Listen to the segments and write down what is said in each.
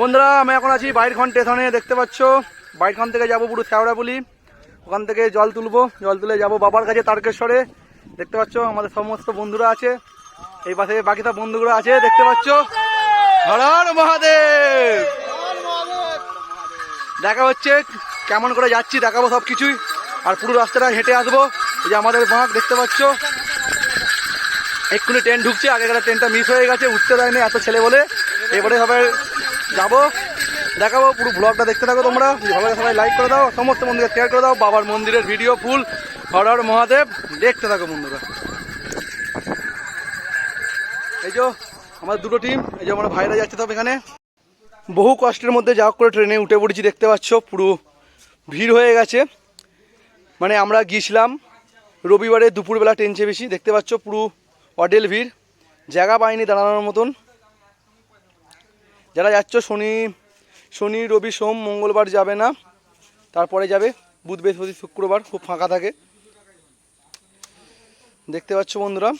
বন্ধুরা, আমি এখন আছি বাইরখন স্টেশনে, দেখতে পাচ্ছ? বাইরখন থেকে যাব পুরো শ্যাওড়াপুলি ওখান থেকে জল তুলবো। জল তুলে যাব বাবার কাছে, তারকেশ্বরে। দেখতে পাচ্ছ, আমাদের সমস্ত বন্ধুরা আছে। এই পাশে বাকি সব বন্ধুগুলো আছে, দেখতে পাচ্ছ? হর মহাদেব! দেখা হচ্ছে, কেমন করে যাচ্ছি দেখাবো সব কিছুই। আর পুরো রাস্তাটা হেঁটে আসব। এই যে আমাদের বাঁক, দেখতে পাচ্ছ? এক্ষুনি ট্রেন ঢুকছে, আগেকার ট্রেনটা মিস হয়ে গেছে, উঠতে দেয়নি এত ছেলে বলে। এবারে সবাই যাব, দেখাবো, পুরো ব্লগটা দেখতে থাকো তোমরা। ভালো সবাই লাইক করে দাও, সমস্ত মন্দিরে শেয়ার করে দাও, বাবার মন্দিরের ভিডিও ফুল হর হর মহাদেব, দেখতে থাকো বন্ধুরা। এই যে, আমাদের দুটো টিম এই যে আমার ভাইরা যাচ্ছে সব এখানে। বহু কষ্টের মধ্যে যা করে ট্রেনে উঠে পড়েছি, দেখতে পাচ্ছ, পুরো ভিড় হয়ে গেছে। মানে আমরা গিয়েছিলাম রবিবারে দুপুরবেলা ট্রেন বেশি দেখতে পাচ্ছ, পুরো অডেল ভিড়। জায়গা পাইনি দাঁড়ানোর মতন। যারা যাচ্ছ, শনি শনি, রবি, সোম, মঙ্গলবার যাবে না। তারপরে যাবে বুধ, বৃহস্পতি, শুক্রবার, খুব ফাঁকা থাকে। দেখতে পাচ্ছ বন্ধুরা?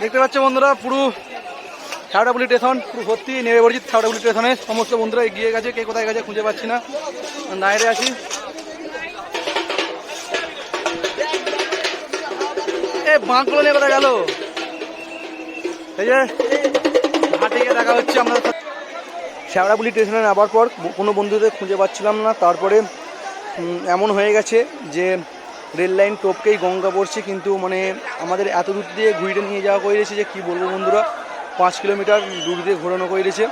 দেখতে পাচ্ছ বন্ধুরা, পুরো ছাউড়াপুলি স্টেশন পুরো ভর্তি, নেমে পড়েছি ছাউড়াপুলি স্টেশনে সমস্ত বন্ধুরা এগিয়ে গেছে, কে কোথায় গেছে খুঁজে পাচ্ছি না। বাইরে আছি। এ বাঁকগুলো নিয়ে কোথায় গেল? এই যে দেখা হচ্ছে আমরা শ্যাওড়াপুলি স্টেশনে নামার পর কোনো বন্ধুদের খুঁজে পাচ্ছিলাম না। তারপরে এমন হয়ে গেছে যে রেল লাইন টপকেই গঙ্গা পড়ছে, কিন্তু মানে আমাদের এত দূর দিয়ে ঘুরিয়ে নিয়ে যাওয়া করেছে যে কি বলব বন্ধুরা, পাঁচ কিলোমিটার দূর দিয়ে ঘোরানো করেছে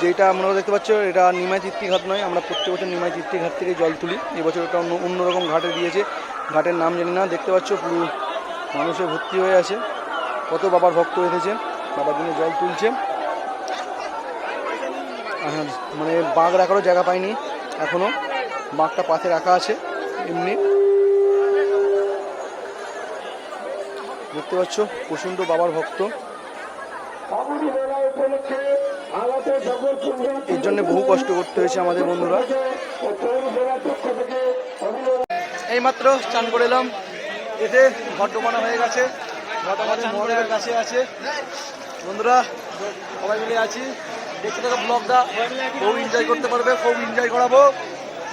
যেটা আমরা দেখতে পাচ্ছ, এটা নিমাই তৃপ্তি ঘাট নয়, আমরা প্রত্যেক বছর নিমাই তৃপ্তি ঘাট থেকে জল তুলি। এবছর এটা অন্য, অন্যরকম ঘাটে দিয়েছে। ঘাটের নাম জানি না, দেখতে পাচ্ছ পুরো মানুষে ভর্তি হয়ে আছে। কত বাবার ভক্ত এসেছে, বাবার জন্য জল তুলছে। মানে বাঘ রাখারও জায়গা পাইনি এখনও। বাঘটা পাশে রাখা আছে, এমনি। দেখতে পাচ্ছ, প্রচণ্ড বাবার ভক্ত। এর জন্য বহু কষ্ট করতে হয়েছে আমাদের বন্ধুরা। এইমাত্র চান করে এলাম। এতে ঘট ডোবানো হয়ে গেছে। ঘট আমাদের কাছে আছে। বন্ধুরা, সবাই মিলে আছি। দেখতে থাকো ব্লগটা খুব এনজয় করতে পারবে খুব এনজয় করাবো।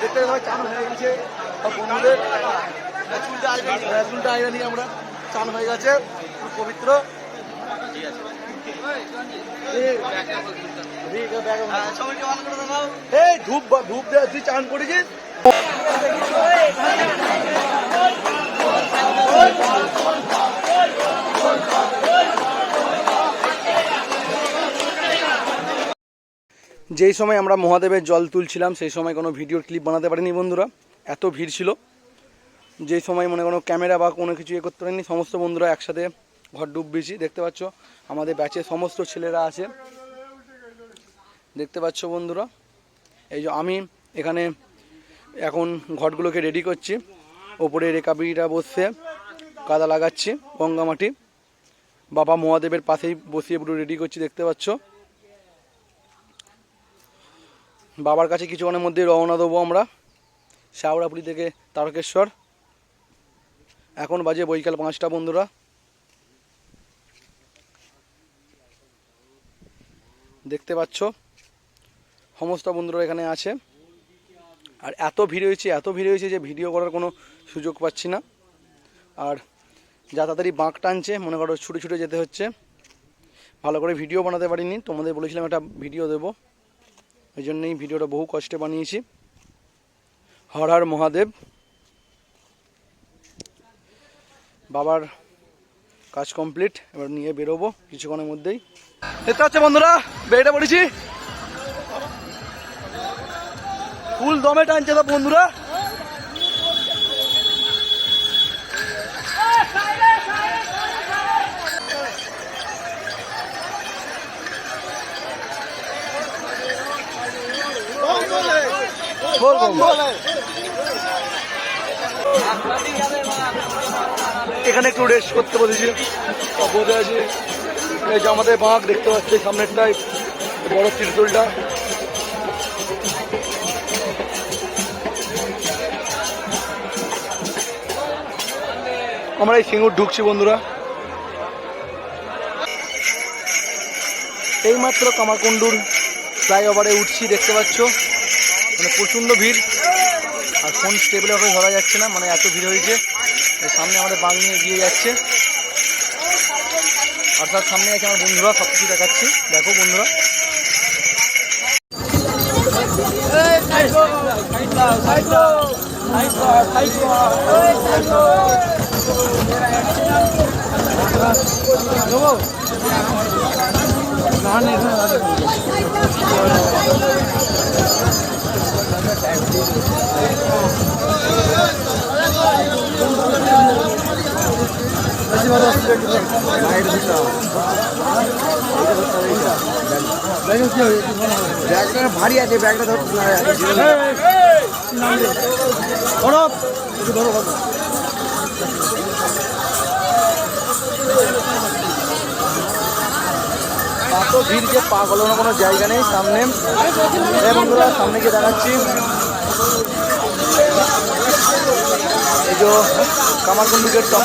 দেখতে সবাই চান হয়ে গেছে বন্ধুদের। চুলটা আইবা নিয়ে আমরা চান হয়ে গেছে পবিত্র। এই, ধূপ ধূপ দে তুই চান করেছিস? যেই সময় আমরা মহাদেবের জল তুলছিলাম, সেই সময় কোনো ভিডিওর ক্লিপ বানাতে পারিনি বন্ধুরা। এত ভিড় ছিল। যেই সময় মনে কোনো ক্যামেরা বা কোনো কিছু ইয়ে করতে পারিনি, সমস্ত বন্ধুরা একসাথে ঘর ডুববেছি দেখতে পাচ্ছ, আমাদের ব্যাচের সমস্ত ছেলেরা আছে। দেখতে পাচ্ছ বন্ধুরা, এই যে আমি এখানে এখন ঘটগুলোকে রেডি করছি। ওপরে রেকাবিটা বসছে, কাদা লাগাচ্ছি, গঙ্গা মাটি। বাবা মহাদেবের পাশেই বসিয়ে পুরো রেডি করছি, দেখতে পাচ্ছ। বাবার কাছে কিছুক্ষণের মধ্যে রওনা দেবো আমরা। শাওড়াপুলি থেকে তারকেশ্বর। এখন বাজে বৈকাল পাঁচটা বন্ধুরা। দেখতে পাচ্ছ, সমস্ত বন্ধুরা এখানে আছে। আর এত ভিড় হয়েছে, এত ভিড় হয়েছে যে ভিডিও করার কোনো সুযোগ পাচ্ছি না। আর যা তাড়াতাড়ি বাঁক টানছে, মনে করো ছুটে ছুটে যেতে হচ্ছে। ভালো করে ভিডিও বানাতে পারিনি, তোমাদের বলেছিলাম একটা ভিডিও দেবো। এই জন্যই ভিডিওটা বহু কষ্টে বানিয়েছি। হর হর মহাদেব। বাবার কাজ কমপ্লিট, এবার নিয়ে বেরোবো কিছুক্ষণের মধ্যেই। দেখতে পাচ্ছে বন্ধুরা, বেড়েটা পড়েছি। ফুল দমে টানছে তো বন্ধুরা। এখানে একটু রেস্ট করতে বলেছি। বসে আছে। এই যে আমাদের বাঁক দেখতে পাচ্ছি সামনেরটাই বড় ত্রিশূলটা আমরা এই সিঙ্গুর ঢুকছি বন্ধুরা। এইমাত্র কামারকুণ্ডুর ফ্লাইওভারে উঠছি দেখতে পাচ্ছ। মানে প্রচণ্ড ভিড়। আর ফোন স্টেবলে হবে ধরা যাচ্ছে না মানে এত ভিড় হয়েছে। সামনে আমাদের বাং নিয়ে এগিয়ে যাচ্ছে। আর তার সামনে আছে আমার বন্ধুরা সব কিছু দেখাচ্ছি। দেখো বন্ধুরা। ব্যাগটা ভারী আছে ব্যাগটা ধর এত ভিড় যে পা গলানোর কোনো জায়গা নেই সামনে। বন্ধুরা, সামনে গিয়ে দেখাচ্ছি। এই যে কামারকুন্ডুকের টপ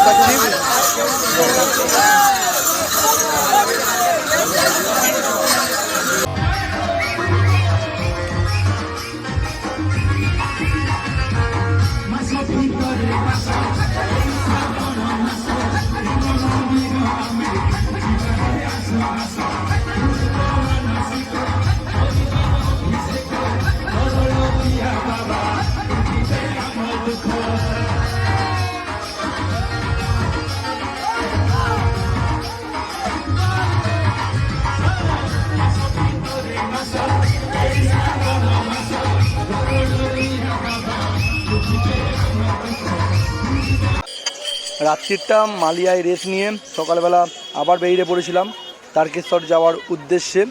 রাত্রিটা মালিয়ায় রেস নিয়ে সকালবেলা আবার বেরিয়ে পড়েছিলাম তারকেশ্বর যাওয়ার উদ্দেশ্যে।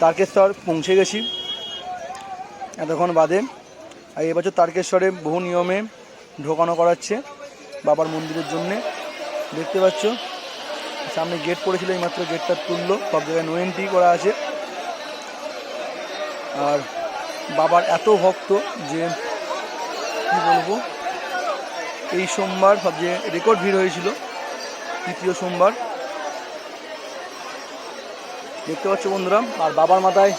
তারকেশ্বর পৌঁছে গেছি। এতক্ষণ বাদে আর এবছর তারকেশ্বরে বহু নিয়মে ঢোকানো করাচ্ছে বাবার মন্দিরের জন্যে। দেখতে পাচ্ছ, সামনে গেট পড়েছিল, এইমাত্র গেটটা তুললো, সব জায়গায় নো এন্ট্রি করা আছে। আর বাবার এত ভক্ত যে, কি বলব? এই সোমবার সবচেয়ে রেকর্ড ভিড় হয়েছিল, তৃতীয় সোমবার। দেখতে পাচ্ছ বন্ধুরা, আর বাবার মাথায়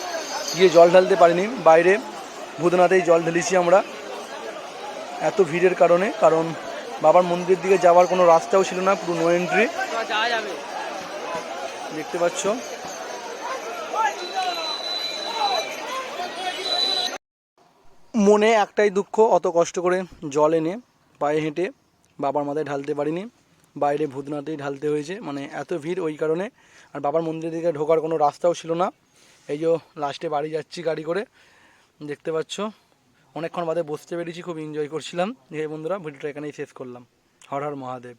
গিয়ে জল ঢালতে পারিনি, বাইরে ভূতনাথেই জল ঢেলেছি আমরা। এত ভিড়ের কারণে, কারণ বাবার মন্দিরের দিকে যাওয়ার কোনো রাস্তাও ছিল না, পুরো নো এন্ট্রি দেখতে পাচ্ছ। মনে একটাই দুঃখ, অত কষ্ট করে জল এনে পায়ে হেঁটে বাবার মাথায় ঢালতে পারিনি, বাইরে ভূতনাথেই ঢালতে হয়েছে মানে এত ভিড় ওই কারণে। আর বাবার মন্দিরের দিকে ঢোকার কোনো রাস্তাও ছিল না। এই যে লাস্টে বাড়ি যাচ্ছি গাড়ি করে, দেখতে পাচ্ছ? অনেকক্ষণ বাদে বসতে পেরেছি, খুব এনজয় করছিলাম। এই বন্ধুরা, ভিডিওটা এখানেই শেষ করলাম। হর হর মহাদেব।